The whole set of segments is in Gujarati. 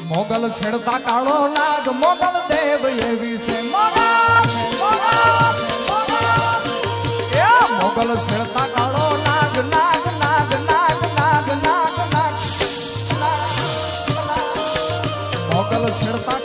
મોગલ છેડતા કાળો નાગ, મોગલ દેવ એવી છે. મોગલ છેડતા કાળો નાગ નાગ નાગ નાગ નાગ નાગ નાગ. મોગલ છેડતા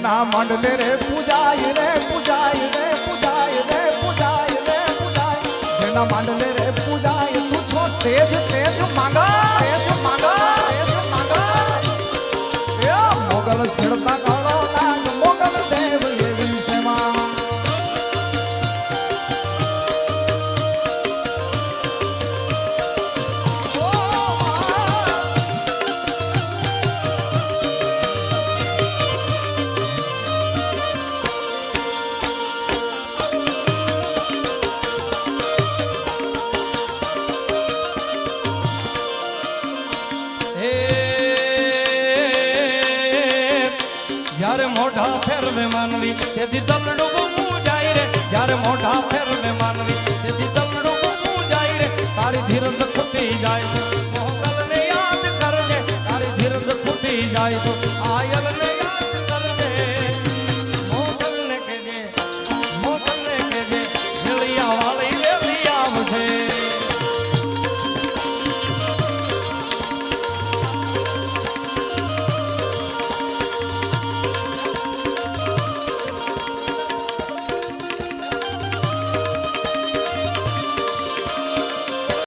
જેના મંડલે રે પૂજાય રે પૂજાય રે પૂજાય રે પૂજાય રે, પૂજાય. જેના મંડલે રે પૂજાય, તું છો તેજ તેજ માંગા તેજ માંગા તેજ માંગા એ મોગલ છેડતા કરો નાગ જ્યારે મોઢા ફેરવે માનવી, તેથી તલડું બૂમું જાય રે. જ્યારે મોઢા ફેરવે માનવી, તેથી તલડું બૂમું જાય રે. તારી ધીરજ ખૂટી જાય મોગલને યાદ કરજે. તારી ધીરજ ખૂટી જાય આયલને